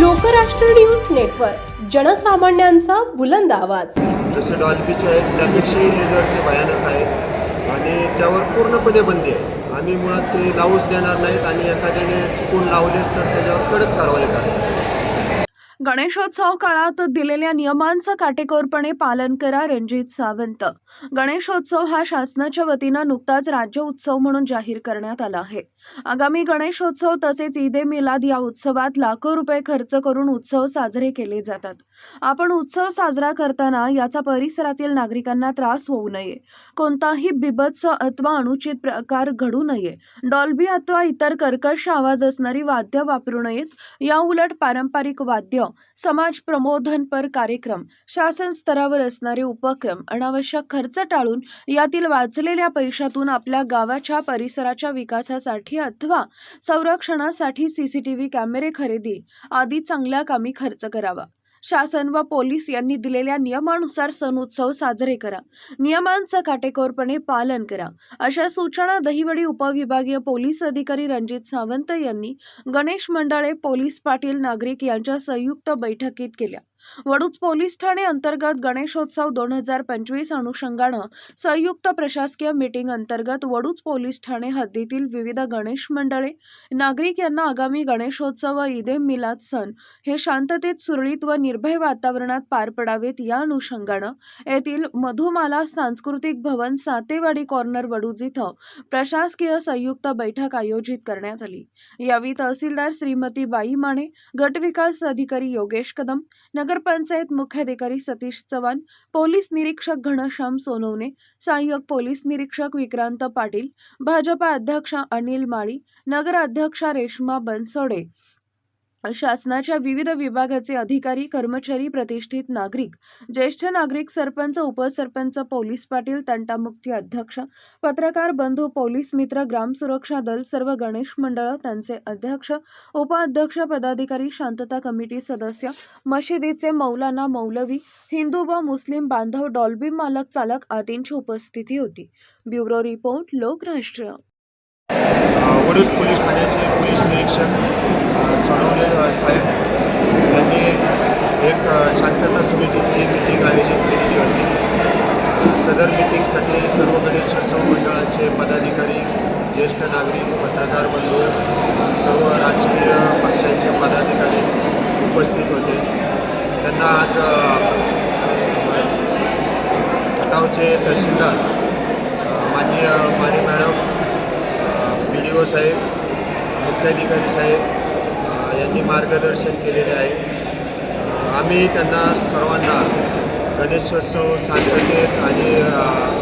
Lokrashtra news network जनसामान्यांचा बुलंद आवाज. जसे डॉल्बीचे आहेत त्यापेक्षाही लेझरचे भयानक आहेत. आणि त्यावर पूर्णपणे बंदी आहे. आम्ही मुळात ते लावूच देणार नाहीत आणि एखाद्याने चुकून लावलेच तर त्याच्यावर कडक कारवाई करणार. गणेशोत्सव काळात दिलेल्या नियमांचं काटेकोरपणे पालन करा रणजित सावंत. गणेशोत्सव हा शासनाच्या वतीनं नुकताच राज्य उत्सव म्हणून जाहीर करण्यात आला आहे. आगामी गणेशोत्सव तसेच ईद ए मिलाद या उत्सवात लाखो रुपये खर्च करून उत्सव साजरे केले जातात. आपण उत्सव साजरा करताना याचा परिसरातील नागरिकांना त्रास होऊ नये. कोणताही बिबत्स अथवा अनुचित प्रकार घडू नये. डॉल्बी अथवा इतर कर्कश आवाज असणारी वाद्य वापरू नयेत. या उलट पारंपरिक वाद्य समाज प्रबोधनपर कार्यक्रम शासन स्तरावर असणारे उपक्रम अनावश्यक खर्च टाळून यातील वाचलेल्या पैशातून आपल्या गावाच्या परिसराच्या विकासासाठी अथवा संरक्षणासाठी सीसीटीव्ही कॅमेरे खरेदी आदी चांगल्या कामी खर्च करावा. शासन व पोलीस यांनी दिलेल्या नियमानुसार सण उत्सव साजरे करा. नियमांचं काटेकोरपणे पालन करा. अशा सूचना दहिवडी उपविभागीय पोलीस अधिकारी रणजित सावंत यांनी गणेश मंडळे पोलीस पाटील नागरिक यांच्या संयुक्त बैठकीत केल्या. वडूज पोलीस ठाणे अंतर्गत गणेशोत्सव दोन हजार पंचवीस अनुषंगानं संयुक्त प्रशासकीय मीटिंग अंतर्गत वडूज पोलीस ठाणे हद्दीतील विविध गणेश मंडळे नागरिक यांना आगामी गणेशोत्सव व ईद ए मिलाद सण हे शांततेत सुरळीत व निर्भय वातावरणात पार पडावेत या अनुषंगानं येथील मधुमाला सांस्कृतिक भवन सातेवाडी कॉर्नर वडूज इथं प्रशासकीय संयुक्त बैठक आयोजित करण्यात आली. यावेळी तहसीलदार श्रीमती बाई माने गटविकास अधिकारी योगेश कदम नगरपंचायत मुख्याधिकारी सतीश चव्हाण पोलीस निरीक्षक घनश्याम सोनवणे सहाय्यक पोलीस निरीक्षक विक्रांत पाटील भाजपा अध्यक्ष अनिल माळी नगराध्यक्षा रेश्मा बनसोडे शासनाच्या विविध विभागाचे अधिकारी कर्मचारी प्रतिष्ठित नागरिक ज्येष्ठ नागरिक सरपंच उपसरपंच पोलीस पाटील तंटामुक्ती अध्यक्ष पत्रकार बंधू पोलीस मित्र ग्राम सुरक्षा दल सर्व गणेश मंडळ त्यांचे अध्यक्ष उपाध्यक्ष पदाधिकारी शांतता कमिटी सदस्य मशिदीचे मौलाना मौलवी हिंदू व मुस्लिम बांधव डॉल्बी मालक चालक आदींची उपस्थिती होती. Bureau report Lokrashtra. Vaduj police ठाण्याचे पोलीस निरीक्षक अ, साहेब. यांनी एक शांतता समितीची मीटिंग आयोजित केलेली होती. सदर मीटिंगसाठी सर्व गणेशोत्सव मंडळाचे पदाधिकारी ज्येष्ठ नागरिक पत्रकार बंधू सर्व राजकीय पक्षांचे पदाधिकारी उपस्थित होते. त्यांना आज खटावचे तहसीलदार माननीय Mane madam B D O साहेब मुख्याधिकारी साहेब यांनी मार्गदर्शन केलेले आहे. आम्ही त्यांना सर्वांना गणेशोत्सव शांततेत आणि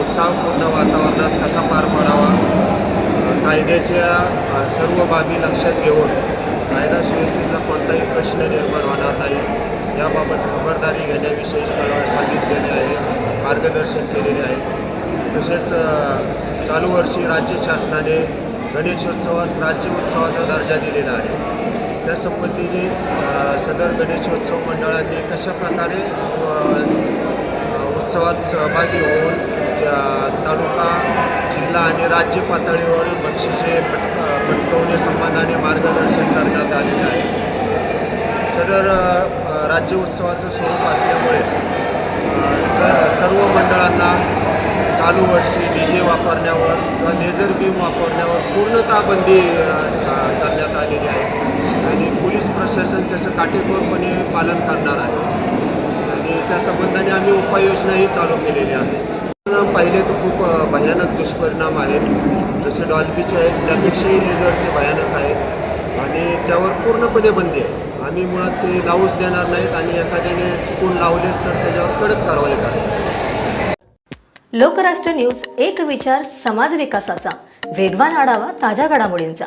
उत्साहपूर्ण वातावरणात कसा पार पाडावा कायद्याच्या सर्व बाबी लक्षात घेऊन कायदा सुव्यवस्थेचा कोणताही प्रश्न निर्माण होणार नाही याबाबत खबरदारी घेण्याविषयी सांगितलेले आहे मार्गदर्शन केलेले आहे. तसेच चालू वर्षी राज्य शासनाने गणेशोत्सवास राज्य उत्सवाचा दर्जा दिलेला आहे. त्या संबंधीने सदर गणेशोत्सव मंडळाने कशा प्रकारे उत्सवात सहभागी होऊन ज्या- तालुका जिल्हा आणि राज्य पातळीवर बक्षिसे पटक पटकवण्यासंबंधाने मार्गदर्शन करण्यात आलेले आहे. सदर राज्य उत्सवाचं स्वरूप असल्यामुळे स सर्व मंडळांना चालू वर्षी डी जे वापरण्यावर किंवा लेझर बीम वापरण्यावर पूर्णतः बंदी करण्यात आलेली आहे. प्रशासन त्याचं काटेकोरपणे पालन करणार आहे. आणि त्या संबंधाने आम्ही उपाययोजनाही चालू केलेल्या आहेत पाहिले तर खूप भयानक दुष्परिणाम आहेत. जसे डॉल्बीचे आहेत त्यापेक्षाही लेझरचे भयानक आहेत. आणि त्यावर पूर्णपणे बंदी आहे. आम्ही मुळात ते लावूच देणार नाहीत आणि एखाद्याने चुकून लावलेच तर त्याच्यावर कडक कारवाई करणार लोकराष्ट्र न्यूज एक विचार समाज विकासाचा. वेगवान आढावा ताज्या घडामोडींचा.